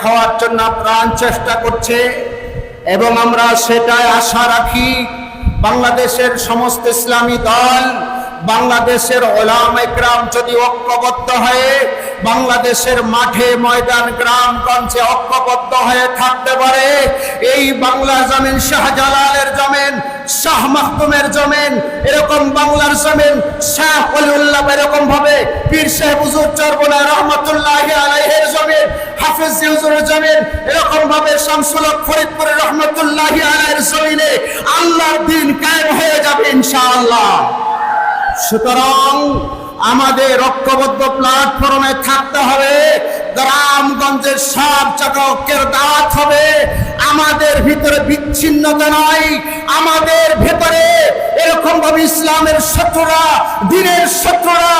খাওয়ার জন্য প্রাণ চেষ্টা করছে এবং আমরা সেটাই আশা রাখি বাংলাদেশের সমস্ত ইসলামী দল, বাংলাদেশের ওলাম একরাম যদি ঐক্যবদ্ধ হয়ে বাংলাদেশের মাঠে ময়দান গ্রাম গ্রামগঞ্জে ঐক্যবদ্ধ হয়ে থাকতে পারে, এই বাংলা জমিন শাহজালালের জমিন, শাহ মাহতুমের জমিন, এরকম বাংলার জমিন শাহ অলিউল্লাহ এরকম ভাবে পীর সাহেব হুজুর চরবনা রহমতুল্লাহ আমাদের ঐক্যবদ্ধ প্ল্যাটফর্মে থাকতে হবে, গ্রামগঞ্জের সব দাওয়াত হবে। আমাদের ভিতরে বিচ্ছিন্নতা নয় আমাদের ভেতরে এরকম ভাবে ইসলামের শত্রুরা, দিনের শত্রুরা